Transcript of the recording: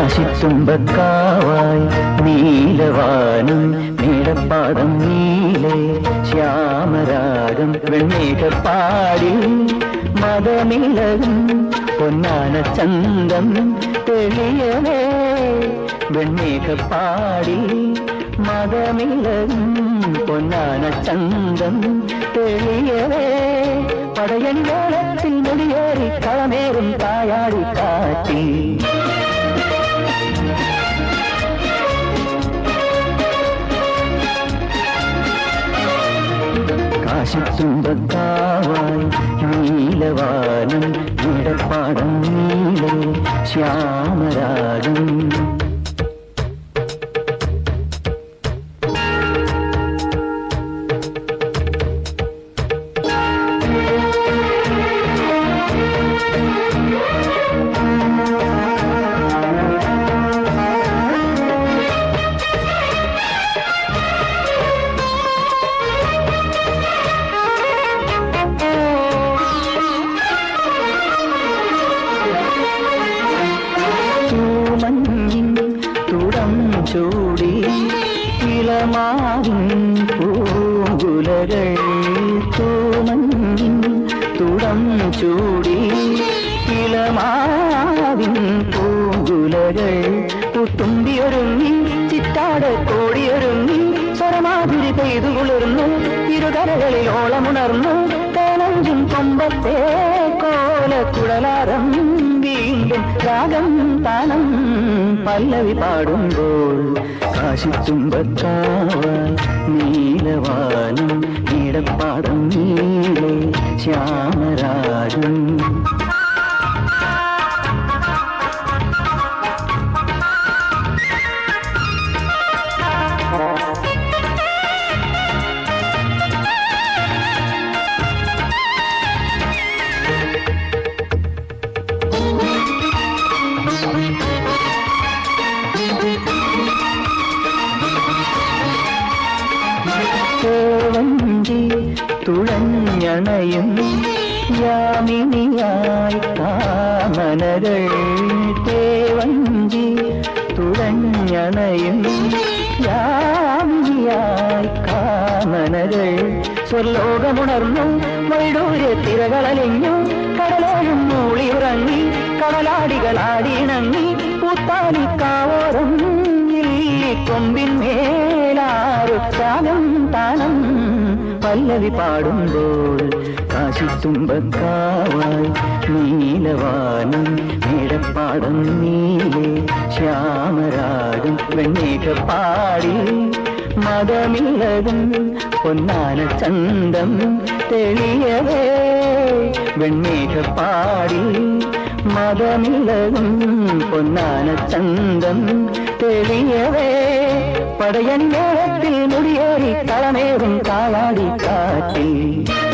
കാശിത്തുമ്പക്കാവായി നീലവാനം മേടപ്പാടം നീലെ ശ്യാമരാഗം വെണ്ണേകപ്പാടി മതമിളകും പൊന്നാന ചന്തം തെളിയവേ വെണ്ണേകപ്പാടി മതമിളകും പൊന്നാന ചന്തം തെളിയവേ പടയണി വേളത്തിൽ മുടിയേറി കളമേറും തായാടി കാറ്റി കാശിത്തുമ്പക്കാവായി നീലവാനം ഇടപ്പാടം നീലെ ശ്യാമരാഗം. തൂമഞ്ഞിൻ തുടം ചൂടി ഇളമാവിൻ പൂങ്കുലകൾ തൂമഞ്ഞിൻ തുടം ചൂടി ഇളമാവിൻ പൂങ്കുലകൾ പുത്തുമ്പിയൊരുങ്ങി ചിറ്റാട് കോടിയൊരുങ്ങി സ്വരമാതിരി പെയ്തു കുളിർന്നു ഇരുകരകളിൽ ഓളമുണർന്നു തേനഞ്ചും കൊമ്പത്തെ കോലക്കുഴലാരം രാഗം താനം പല്ലവി പാടുമ്പോൾ കാശിത്തുമ്പത്താവ നീലവാനം നീടപ്പാടം നീളെ ശ്യാമരാഗം തുഴഞ്ഞണയും യാമിനിയായി കാമനകൾ തേവഞ്ചി തുഴഞ്ഞണയും യാമിനിയായി കാമനകൾ സ്വർലോകമുണർന്നു വൈഡൂര് തിരകളലിഞ്ഞു കടലോഴും മൂളിയുറങ്ങി കടലാടികളാടിയിണങ്ങി പൂത്താലിക്കാവോരം കൊമ്പിൻ മേലാറ് താനം താനം പല്ലവി പാടുമ്പോൾ കാശിത്തുമ്പക്കാവായി നീലവാനം മേടപ്പാടം നീലെ ശ്യാമരാഗം വെണ്ണേകപ്പാടി മതമിളകും പൊന്നാന ചന്തം തെളിയവേ വെണ്ണേകപ്പാടി മതമിളകും പൊന്നാന ചന്തം തെളിയവേ தடையணி நேரத்தில் முடியேறி தளமேறும் காலாடி காட்டில்.